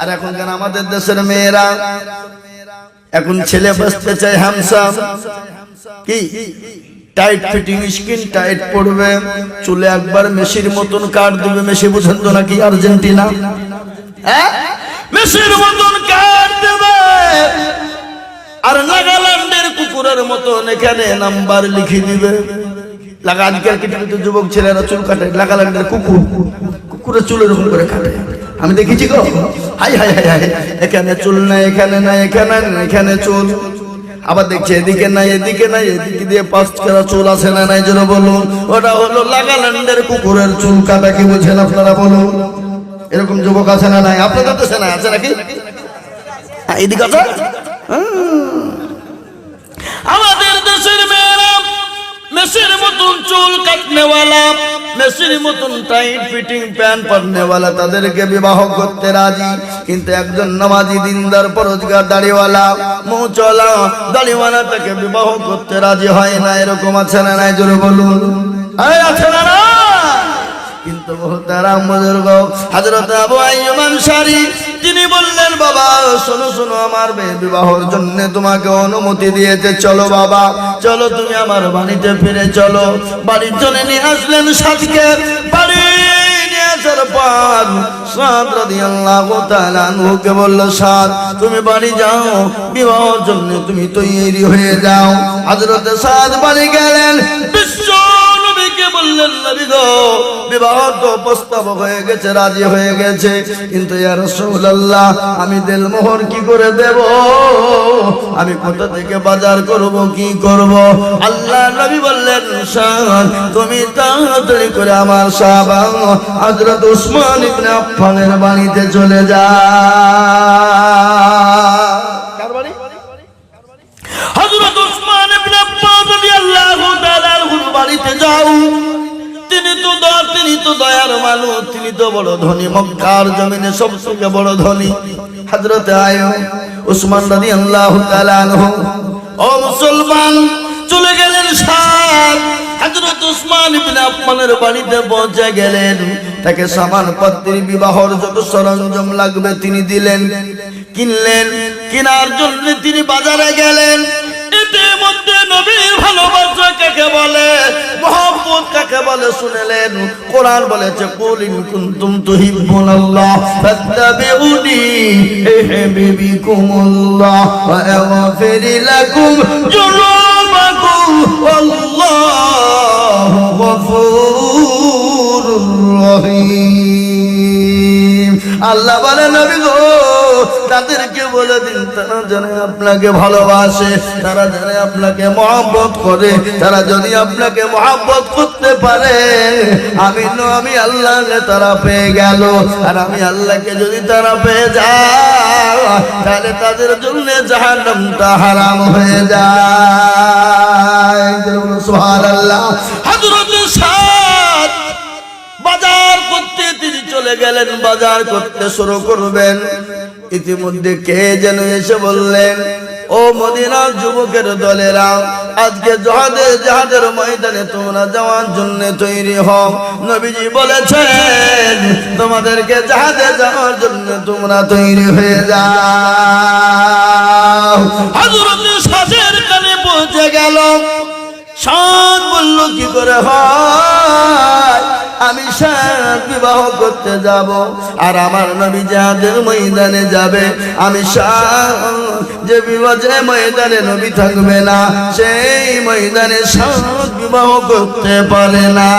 আর এখনকার আমাদের দেশের মেয়েরা? এখন ছেলে বসতে চায় হ্যামসাম কি? টাইট ফিটিং স্কিন টাইট পড়বে চুলে একবার মেশির মতন কাট দিবে। মেশি বুঝেন তো নাকি আর্জেন্টিনা? হ্যাঁ? মেশির মতন কাট দেবে। আর নাগাল্যান্ডের কুকুরের মতন এখানে নাম্বার লিখে দিবে। লাগা আজকাল কিছু কিছু যুবক ছেলেরা চুল কাটে? নাগাল্যান্ডের কুকুর। কুকুরের চুল এরকম করে কাটে। আমি দেখেছি গো। হাই হাই হাই হাই। এখানে চুল নাই এখানে নাই এখানে এখানে চুল। আবার দেখছি এদিকে নাই এদিকে নাই এদিকে দিয়ে পাঁচ করা চুল আছে না নাই যেন বলুন। ওটা হলো নাগাল্যান্ডের কুকুরের চুল কাটা কি বুঝেন আপনারা বলুন? এরকম যুবক আছে না নাই? আপনাদের তো না আছে নাকি? হ্যাঁ, এদিকে আছে আমাদের দেশের মেয়েরা মেসির মতন চুল কাটনেওয়ালা, মেসির মতন টাইট ফিটিং প্যান্ট পরনেওয়ালা তাদেরকে বিবাহ করতে রাজি। কিন্তু একজন নামাজি দিনদার, পরোজগার, দাড়িওয়ালা মৌ চলা দাড়িওয়ালা তাকে বিবাহ করতে রাজি হয় না। এরকম আছে না নাই? জোরে বলুন। আছে না না কিন্তু মোহতারাম বুজুর্গ, হযরত আবু আইয়ুব আনসারী তিনি বললেন, বাবা, শোনো শোনো, আমার মেয়ে বিবাহর জন্য তোমাকে অনুমতি দিয়েছে। চলো, বাবা, চলো, তুমি আমার বাড়িতে ফিরে চলো। বাড়ির জন্য নিয়ে আসলেন সাজকে বাড়ি তুমি বাড়ি যাও, বিবাহর জন্য তুমি তৈরি হয়ে যাও। হযরত সাদ বাড়ি গেলেন। বিশ্ব নবীকে বললেন, নবী গো বিবাহ তো প্রস্তাব হয়ে গেছে, রাজি হয়ে গেছে। কিন্তু ইয়া রাসূলুল্লাহ, আমি দেলমোহর কি করে দেব? আমি কোথা থেকে বাজার করব, কি করব? আল্লাহ নবী বললেন তুমি তাড়াতাড়ি করে আমার সাহাবা হযরত উসমান ইবনে আফফানের বাড়িতে চলে যা। বাড়িতে যাও। তিনি তো দয়া তিনি তো দয়ার মানুষ, তিনি তো বড় ধনী, মক্কার জমিনে সবথেকে বড় ধনী। হযরত আয়ো, উসমান তাআলা আনহু। ও মুসলমান, চলে গেলেন সাত হযরত উসমান ইবনে আফফানের বাড়িতে পৌঁছে গেলেন। তাকে সামান পাত্রী বিবাহর যত সরঞ্জাম লাগবে তিনি দিলেন। কিনলেন, কেনার জন্য তিনি বাজারে গেলেন। এদের মধ্যে নবীর ভালোবাসা কাকে বলে কাকে বলে, শুনেলেন, কোরআন বলেছে ফাত্তাবিউনি ওয়া লাকুম ওয়াল্লাহু গফুরুর রহিম। আল্লাহ বলে নবী গো তাদেরকে বলে দিন, তারা জানে আপনাকে ভালোবাসে, তারা জানে আপনাকে মহব্বত করে, তারা যদি আপনাকে মহব্বত করতে পারে, আমি আমি আল্লাহকে তারা পেয়ে গেল, আর আমি আল্লাহকে যদি তারা পেয়ে যায়, তাহলে তাদের জন্য জাহান্নামটা হারাম হয়ে যায়। সুবহানাল্লাহ। হযরত সাদ বাজার করতে, তিনি চলে গেলেন, বাজার করতে শুরু করবেন। ইতিমধ্যে কে যেন এসে বললেন, ও মদিনার যুবকের দলেরা, আজকে জহাদের জাহাদের ময়দানে তোমরা যাওয়ার জন্য তৈরি হও। নবীজি বলেছেন, তোমাদেরকে জাহাজে যাওয়ার জন্য তোমরা তৈরি হয়ে যাও। সাজের কানে পৌঁছে গেল। সাত বলল, কি করে হয়? আমি সাত বিবাহ করতে যাব। আর আমার নবী যাদের ময়দানে যাবে। আমি সাত যে ময়দানে নবী থাকবে না, সেই ময়দানে সাত বিবাহ করতে পারে না।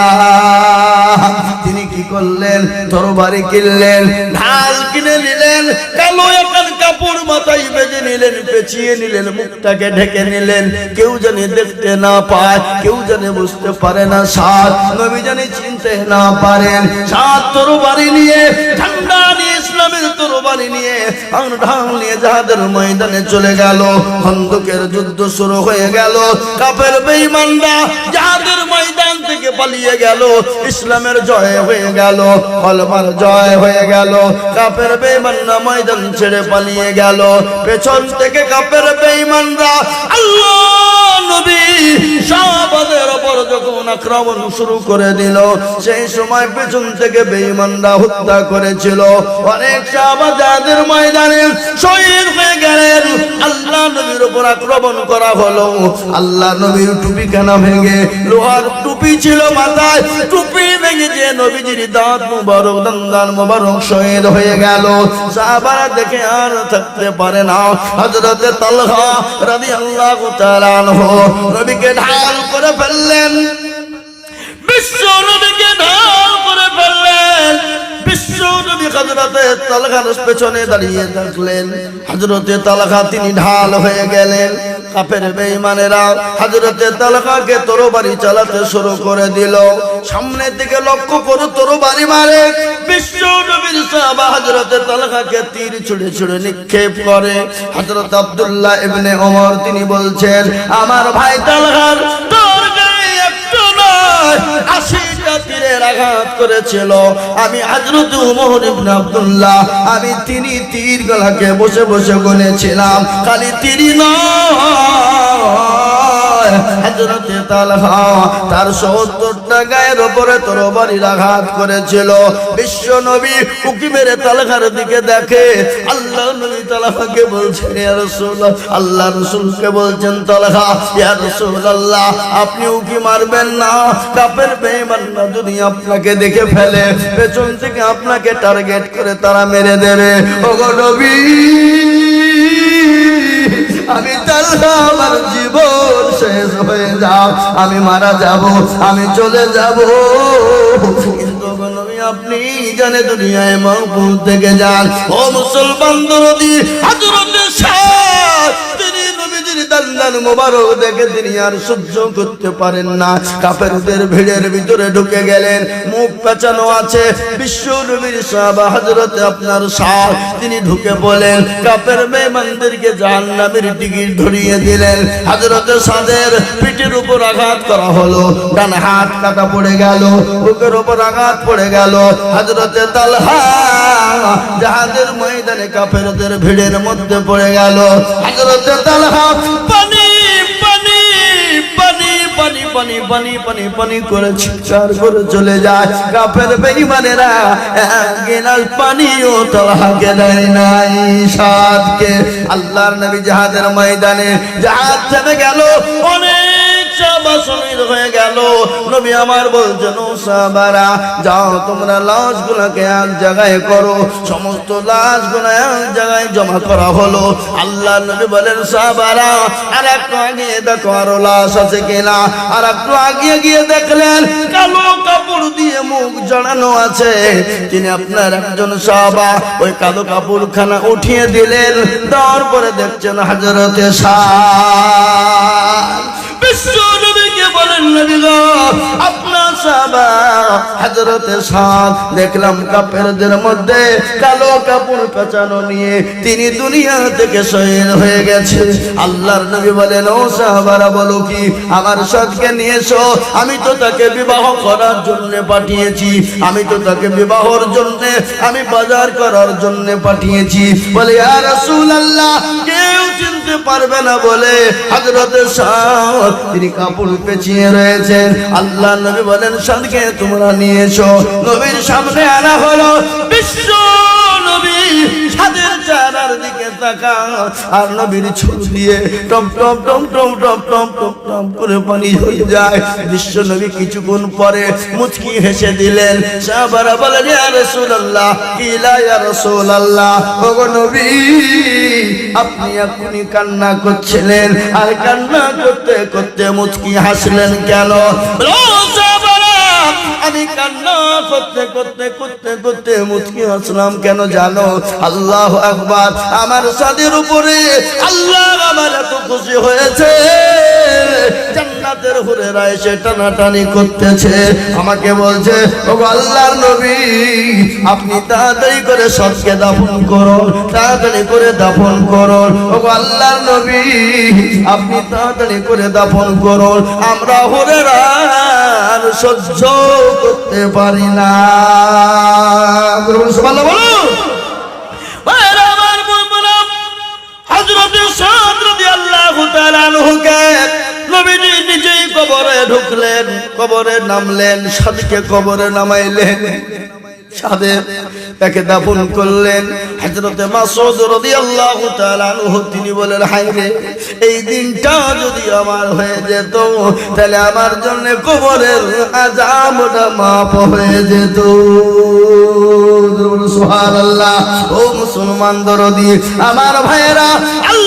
তিনি কি করলেন? তরবারি কিনলেন, ঢাল কিনে নিলেন, কালো একান কাপড় মাথায় বেঁধে নিলেন, পেঁচিয়ে নিলেন, মুখটাকে ঢেকে নিলেন। কেউ জানি দেখতে না পায়, কেউ জানি বুঝতে পারে না সাত নবী জানি চিনতে না পারেন। সাত তরবারি নিয়ে ঠান্ডা নিয়ে, ইসলামের তরবারি নিয়ে ঢাল নিয়ে যাহাদের ময়দানে চলে গেল। খন্দকের যুদ্ধ শুরু হয়ে গেল। কাপের বেঈমানরা যাদের ময়দান থেকে পালিয়ে গেল। ইসলামের জয় হয়ে গেল কলমার জয় হয়ে গেল। কাপের বেঈমানরা ময়দান ছেড়ে পালিয়ে গেল। পেছন থেকে কাপের বেঈমানরা আল্লাহ নবী শাহবাদের ওপর যখন আক্রমণ শুরু করে দিল সেই সময় পেছন থেকে বেইমানরা হত্যা করেছিল। অনেক সাহাবা ময়দানে শহীদ হয়ে গেলেন। আল্লাহ নবীর উপর আক্রমণ করা হলো। আল্লাহ নবীর টুপি কেনা ভেঙে লোহার টুপি ছিল মাথায়। টুপি ভেঙে যে নবীজির দাঁত মুবারক দন্দান মুবারক শহীদ হয়ে গেল। সাহাবারা দেখে আর থাকতে পারে না। হযরতে তালহা রাদিয়াল্লাহু তাআলা আনহু নবীকে ঢাল করে ফেললেন। বিশ্ব নবীকে ঢাল করে ফেললেন। বিশ্ব হজরতে তালখার পেছনে দাঁড়িয়ে থাকলেন। হজরতে তালখা তিনি ঢাল হয়ে গেলেন। চালাতে শুরু করে দিল। সামনে থেকে লক্ষ্য করে তরবারি মারে। বিশ্ব নবীর সাহাবা হজরতে তালখাকে তীর ছুড়ে ছুড়ে নিক্ষেপ করে। হজরত আব্দুল্লাহ ইবনে ওমর তিনি বলছেন, আমার ভাই তালখার আশিটা তীরের করেছিল। আমি হজরত উমর আমি তিনি তীর গলাকে বসে বসে গুনেছিলাম খালি তিনি নয়। তালহা তার সত্তরটা গায়ের আঘাত করেছিল। বিশ্ব নবী উকি মেরে তালখার দিকে দেখে আল্লাহ নবী তালহাকে বলছেন আল্লাহ রাসূলকে বলছেন, তালহা, ইয়া রাসূলুল্লাহ, আপনি উকি মারবেন না। কাপের বেঈমান না যদি আপনাকে দেখে ফেলে, পেছন থেকে আপনাকে টার্গেট করে তারা মেরে দেবে। ওগো নবী! আমি আমার জীবন শেষ হয়ে যাও। আমি মারা যাব, আমি চলে যাব। আপনি জানে দুনিয়ায় মহবুব থেকে যান। ও মুসলমান দান্দান মোবারক দেখে তিনি আর সহ্য করতে পারেন না। কাফেরদের ভিড়ের ভিতরে ঢুকে গেলেন, মুখ পেঁচানো আছে। বিশ্ব নবীর সাহাবা হযরতে আপনার শাহ তিনি ঢুকে বলেন, কাফের বেঈমানদেরকে জাহান্নামের টিকিট ধরিয়ে দিলেন। হযরতে সাদের পিঠের উপর আঘাত করা হলো, ডান হাত কাটা পড়ে গেল, বুকের উপর আঘাত পড়ে গেল। হযরতে তালহা জাহাজের ময়দানে কাফেরদের ভিড়ের মধ্যে পড়ে গেল। হযরতে তালহা পানি পানি পানি পানি পানি পানি পানি পানি করে চিৎকার করে চলে যায়। কাপের বেইমানেরা পানিও তালহাকে দেয় নাই। সাদকে আল্লাহর নবী জাহাজের ময়দানে জাহাজ চলে গেল। অনেক সমস্ত জায়গায় জমা করা হলো। আল্লাহ আর দেখো আরও লাশ আছে কিনা। আর একটু গিয়ে দেখলেন, কালো কাপড় দিয়ে মুখ জড়ানো আছে। তিনি আপনার একজন সাহাবা, ওই কালো কাপড় খানা উঠিয়ে দিলেন। তারপরে দেখছেন হাজরতে শাহ বিশ্ব নবীকে বলেন নবী আপনার দেখলাম কাফেরদের মধ্যে কালো কাপড় পেঁচানো নিয়ে তিনি দুনিয়া থেকে শহীদ হয়ে গেছে। আল্লাহর নবী বলেন, ও সাহাবারা, বলো কি, আমার সাদকে নিয়ে এসো। আমি তো তাকে বিবাহ করার জন্য পাঠিয়েছি। আমি তো তাকে বিবাহর জন্য, আমি বাজার করার জন্য পাঠিয়েছি। বলে, ইয়া রাসূলুল্লাহ, কেউ চিনতে পারবে না। বলে, হযরতে সাদ, তিনি কাপড় পেঁচিয়ে রয়েছেন। আল্লাহ নবী বলেন তোমরা নবীর সামনে আনা হলো বিশ্ব নবী। দিকে তাকা আর নবীর ছবি দিয়ে টম টম টম টম টম টম টম টম করে পানি হয়ে যায়। বিশ্ব নবী কিছুক্ষণ পরে মুচকি হেসে দিলেন আপনি আপনি কান্না করছিলেন। আর কান্না করতে করতে মুচকি হাসলেন কেন? কান্না করতে করতে করতে করতে মুচকি কেন জানো? আল্লাহ আমার সাদের উপরে আল্লাহ আমার এত খুশি হয়েছে। জান্নাতের হুরেরা এসে টানাটানি করতেছে। আমাকে বলছে ও আল্লাহর নবী, আপনি তাড়াতাড়ি করে সবকে দাফন করুন, তাড়াতাড়ি করে দাফন করুন। ও আল্লাহর নবী, আপনি তাড়াতাড়ি করে দাফন করুন। আমরা হুরেরা আর সহ্য করতে পারি না। বলুন। হযরতে সাদ রাদিয়াল্লাহু তাআলা আনহুকে ঢুকলেন, কবরে নামলেন, সাদকে কবরে নামাইলেন। সাহেব তাকে দাফন করলেন। হযরতে মাসউদ রাদিয়াল্লাহু তাআলা তিনি বলেন, হায় রে, এই দিনটা যদি আমার হয়ে যেত, তাহলে আমার জন্য কবরের আযাবটা মাফ হয়ে যেত। সুবহানাল্লাহ। ও মুসলমান দরদি, আমার ভাইয়েরা, আল্লাহ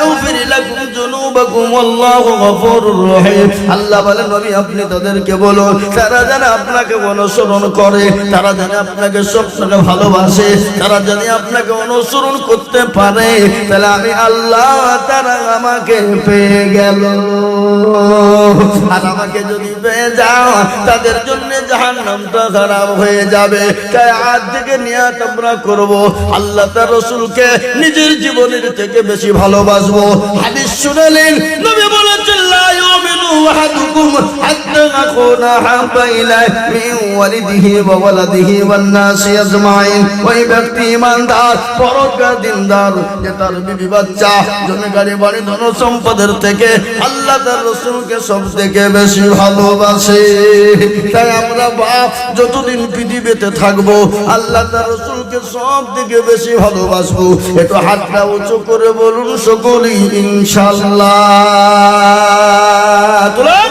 অনুসরণ করতে পারে, তাহলে আমি আল্লাহ তারা আমাকে পেয়ে গেল। আর আমাকে যদি পেয়ে যাও, তাদের জন্য জাহান নামটা খারাপ হয়ে যাবে। তাই আজ থেকে নিয়াত আমরা করব। আল্লাহ তার রসুলকে নিজের জীবনের থেকে বেশি ভালোবাসবো। হাদিস শুনালেন। নবী বলেছেন হাত্তা আকুনা হাব্বা ইলাইহি মিন ওয়ালিদিহি ওয়া ওয়ালাদিহি ওয়ান নাসি আজমাইন ওই ব্যক্তি ইমানদার পরকার দিনদার, যে তার বিবি বাচ্চা, জমি, গাড়ি, বাড়ি ধন সম্পদের থেকে আল্লাহ তার রসুলকে সব থেকে বেশি ভালোবাসে। তাই আমরা বাপ, যতদিন পৃথিবীতে থাকব, আল্লাহ তার রসুলকে সব থেকে বেশি ভালোবাসবো। একটু হাতটা উঁচু করে বলুন সকলেই ইনশাল্লাহ। তুলাম